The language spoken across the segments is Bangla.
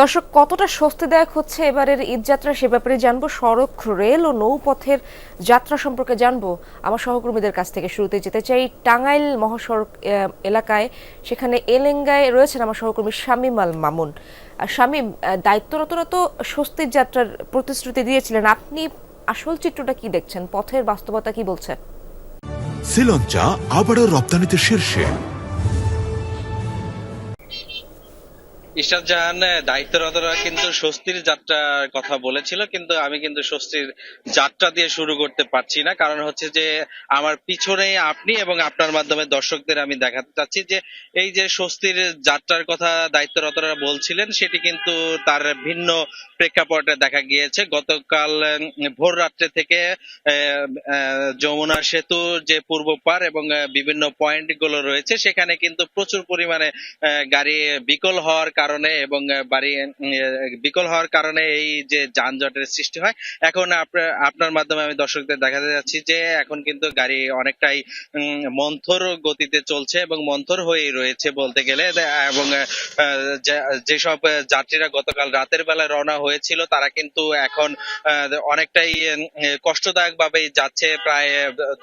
দর্শক, কতটা স্বস্তিদায়ক হচ্ছে এবারের ঈদযাত্রা সে ব্যাপারে জানব। সড়ক, রেল ও নৌপথের যাত্রা সম্পর্কে জানব। আমার সহকর্মীদের কাছ থেকে শুরুতে যেতে চাই টাঙ্গাইল মহাসড়ক এলাকায়। সেখানে এলেঙ্গায় রয়েছেন আমার সহকর্মী শামীম আল মামুন শামীম দায়িত্বরতরা তো স্বস্তির যাত্রার প্রতিশ্রুতি দিয়েছিলেন। আপনি আসল চিত্রটা কি দেখছেন? পথের বাস্তবতা কি বলছে শ্রীলঞ্চা আবারও রপ্তানিতে শীর্ষে। ইশরাত জাহান দায়িত্বরতরা কিন্তু স্বস্তির যাত্রার কথা বলেছিল, কিন্তু আমি কিন্তু স্বস্তির যাত্রা দিয়ে শুরু করতে পারছি না। কারণ হচ্ছে যে, আমার পিছনে আপনি এবং আপনার মাধ্যমে দর্শকদের আমি দেখাতে চাচ্ছি যে, এই যে স্বস্তির যাত্রার কথা দায়িত্বরতরা বলছিলেন, সেটি কিন্তু তার ভিন্ন প্রেক্ষাপটে দেখা গিয়েছে। গতকাল ভোর রাত্রে থেকে যমুনা সেতু যে পূর্ব পার এবং বিভিন্ন পয়েন্টগুলো রয়েছে, সেখানে কিন্তু প্রচুর পরিমাণে গাড়ি বিকল হওয়ার কারণে এবং বাড়ি বিকল হওয়ার কারণে এই যে যানজটের সৃষ্টি হয়। এখন আপনার মাধ্যমে আমি দর্শকদের দেখাতে যাচ্ছি যে এখন কিন্তু গাড়ি অনেকটাই মন্থর গতিতে চলছে এবং মন্থর হয়েই রয়েছে বলতে গেলে। এবং যেসব যাত্রীরা গতকাল রাতের বেলা রওনা হয়েছিল, তারা কিন্তু এখন অনেকটাই কষ্টদায়ক ভাবেই যাচ্ছে। প্রায়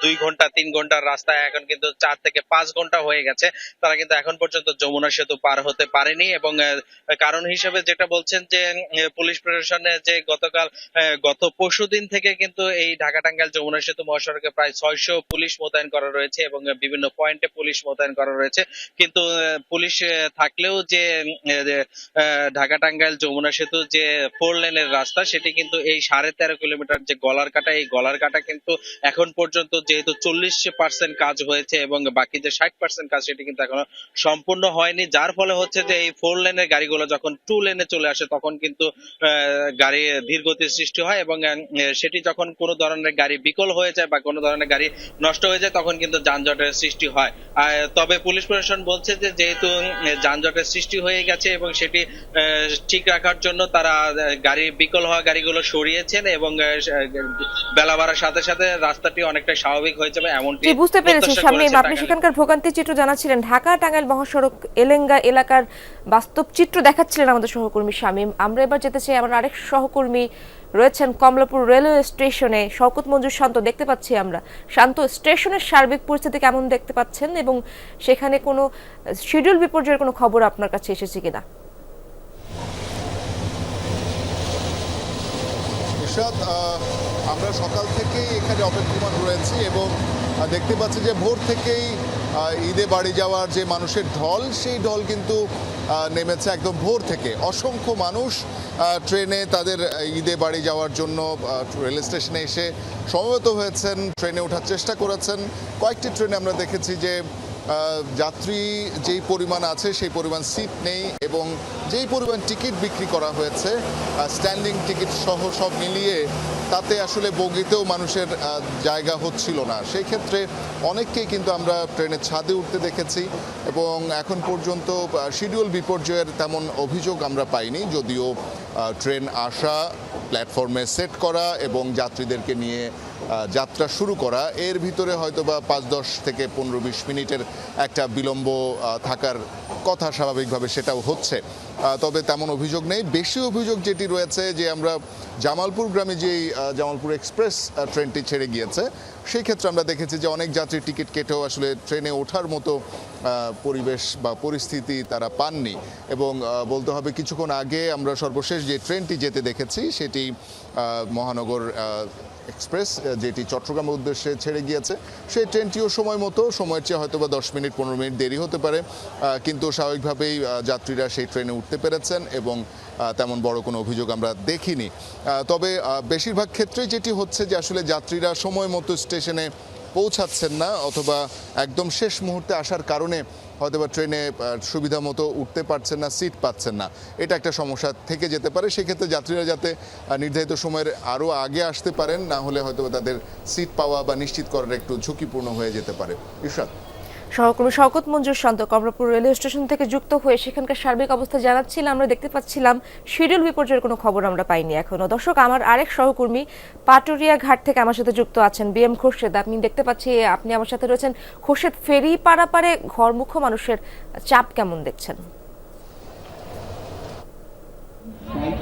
দুই ঘণ্টা, তিন ঘণ্টার রাস্তায় এখন কিন্তু চার থেকে পাঁচ ঘণ্টা হয়ে গেছে। তারা কিন্তু এখন পর্যন্ত যমুনা সেতু পার হতে পারেনি এবং কারণ হিসেবে যেটা বলছেন যে পুলিশ প্রশাসনে যে গতকাল গত পরশু দিন থেকে কিন্তু এই ঢাকা টাঙ্গাইল যমুনা সেতু মহাসড়কে প্রায় ছয়শো পুলিশ মোতায়েন করা রয়েছে এবং বিভিন্ন পয়েন্টে পুলিশ মোতায়েন করা রয়েছে। কিন্তু পুলিশ থাকলেও যে ঢাকা টাঙ্গাইল যমুনা সেতু যে ফোর লেনের রাস্তা, সেটি কিন্তু এই সাড়ে তেরো কিলোমিটার যে গলার কাটা, এই গলার কাটা কিন্তু এখন পর্যন্ত যেহেতু চল্লিশ পার্সেন্ট কাজ হয়েছে এবং বাকি যে ষাট পার্সেন্ট কাজ, সেটি কিন্তু এখনও সম্পূর্ণ হয়নি। যার ফলে হচ্ছে যে এই ফোর লেনের গাড়িগুলো যখন টু লেনে চলে আসে তখন কিন্তু গাড়ি ধীর গতির সৃষ্টি হয় এবং সেটি যখন কোনো ধরনের গাড়ি বিকল হয়ে যায় বা কোনো ধরনের গাড়ি নষ্ট হয়ে যায় তখন কিন্তু যানজটের সৃষ্টি হয়। তবে পুলিশ প্রশাসন বলছে যে যেহেতু যানজটের সৃষ্টি হয়ে গেছে এবং সেটি ঠিক রাখার জন্য তারা গাড়ি বিকল হওয়া গাড়িগুলো সরিয়েছেন এবং বেলা বাড়ার সাথে সাথে রাস্তাটি অনেকটা স্বাভাবিক হয়ে যাবে এমনটি বুঝতে পেরেছি শামীম আপনি সেখানকার ভোগান্তি চিত্র জানাচ্ছিলেন। ঢাকা টাঙ্গাইল মহাসড়ক এলেঙ্গা এলাকার বাস্তব চিত্র দেখাচ্ছিলেন আমাদের সহকর্মী শামীম। আমরা এবার যেতে চাই আমার আরেক সহকর্মী রয়েছেন কমলাপুর রেলওয়ে স্টেশনে। শওকত মঞ্জুর শান্ত, দেখতে পাচ্ছি আমরা। শান্ত, স্টেশনের সার্বিক পরিস্থিতি কেমন দেখতে পাচ্ছেন এবং সেখানে কোনো শিডিউল বিপর্যয়ের কোনো খবর আপনার কাছে এসেছে কিনা? আমরা সকাল থেকেই এখানে অপেক্ষমান রয়েছি এবং দেখতে পাচ্ছি যে ভোর থেকেই ঈদে বাড়ি যাওয়ার যে মানুষের ঢল, সেই ঢল কিন্তু নেমেছে একদম ভোর থেকে। অসংখ্য মানুষ ট্রেনে তাদের ঈদে বাড়ি যাওয়ার জন্য রেল স্টেশনে এসে সমবেত হয়েছেন, ট্রেনে ওঠার চেষ্টা করেছেন। কয়েকটি ট্রেনে আমরা দেখেছি যে যাত্রী যেই পরিমাণ আছে, সেই পরিমাণ সিট নেই এবং যেই পরিমাণ টিকিট বিক্রি করা হয়েছে স্ট্যান্ডিং টিকিট সহ সব মিলিয়ে তাতে আসলে বগিতেও মানুষের জায়গা হচ্ছিল না। সেই ক্ষেত্রে অনেককেই কিন্তু আমরা ট্রেনের ছাদে উঠতে দেখেছি এবং এখন পর্যন্ত শিডিউল বিপর্যয়ের তেমন অভিযোগ আমরা পাইনি, যদিও ট্রেন আসা প্ল্যাটফর্মে সেট করা এবং যাত্রীদেরকে নিয়ে যাত্রা শুরু করা। এর ভিতরে হয়তো বা পাঁচ, দশ থেকে পনেরো, বিশ মিনিটের একটা বিলম্ব থাকার কথা স্বাভাবিকভাবে সেটাও হচ্ছে। তবে তেমন অভিযোগ নেই। বেশি অভিযোগ যেটি রয়েছে যে আমরা জামালপুর গ্রামে যেই জামালপুর এক্সপ্রেস ট্রেনটি ছেড়ে গিয়েছে, সেই ক্ষেত্রে আমরা দেখেছি যে অনেক যাত্রী টিকিট কেটেও আসলে ট্রেনে ওঠার মতো পরিবেশ বা পরিস্থিতি তারা পাননি। এবং বলতে হবে কিছুক্ষণ আগে আমরা সর্বশেষ যে ট্রেনটি যেতে দেখেছি, সেটি মহানগর এক্সপ্রেস যেটি চট্টগ্রামের উদ্দেশ্যে ছেড়ে গিয়েছে, সেই ট্রেনটিও সময় মতো, সময়ের চেয়ে হয়তো বা দশ মিনিট, পনেরো মিনিট দেরি হতে পারে। কিন্তু স্বাভাবিকভাবেই যাত্রীরা সেই ট্রেনে উঠতে পেরেছেন এবং তেমন বড় কোনো অভিযোগ আমরা দেখিনি। তবে বেশিরভাগ ক্ষেত্রেই যেটি হচ্ছে যে আসলে যাত্রীরা সময় মতো স্টেশনে পৌঁছাচ্ছেন না অথবা একদম শেষ মুহূর্তে আসার কারণে হয়তোবা ট্রেনে সুবিধা মতো উঠতে পারছেন না, সিট পাচ্ছেন না। এটা একটা সমস্যা থেকে যেতে পারে। সেক্ষেত্রে যাত্রীরা যাতে নির্ধারিত সময়ের আরও আগে আসতে পারেন, না হলে হয়তো তাদের সিট পাওয়া বা নিশ্চিত করার একটু ঝুঁকিপূর্ণ হয়ে যেতে পারে। ইশরাত। সহকর্মী শওকত মঞ্জুর শান্ত কমলাপুর রেলওয়ে স্টেশন থেকে যুক্ত হয়ে সেখানকার সার্বিক অবস্থা জানাচ্ছিলাম আমরা দেখতে পাচ্ছিলাম শিডিউল বিপর্যয়ের কোনো খবর আমরা পাইনি এখনও। দর্শক আমার আরেক সহকর্মী পাটুরিয়া ঘাট থেকে আমার সাথে যুক্ত আছেন বি এম খোরশেদ। আপনি দেখতে পাচ্ছি আপনি আমার সাথে রয়েছেন। খোরশেদ ফেরি পারাপারে ঘরমুখ মানুষের চাপ কেমন দেখছেন? আহ,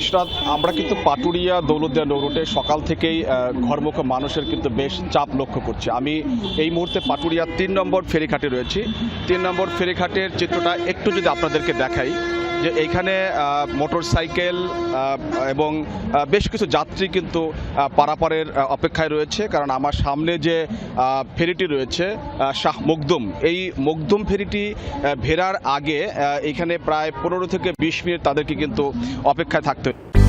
ইশরাত, আমরা কিন্তু পাটুরিয়া দৌলতদিয়া নৌরুটে সকাল থেকেই ঘরমুখ মানুষের কিন্তু বেশ চাপ লক্ষ্য করছি। আমি এই মুহূর্তে পাটুরিয়া তিন নম্বর ফেরিঘাটে রয়েছি। তিন নম্বর ফেরিঘাটের চিত্রটা একটু যদি আপনাদেরকে দেখাই, যে এইখানে মোটর সাইকেল এবং বেশ কিছু যাত্রী কিন্তু পারাপারের অপেক্ষায় রয়েছে। কারণ আমার সামনে যে ফেরিটি রয়েছে শাহ মকদুম, এই মকদুম ফেরিটি ভেরার আগে এখানে প্রায় পনেরো থেকে বিশ মিনিট তাদেরকে কিন্তু অপেক্ষায় থাকতে হয়।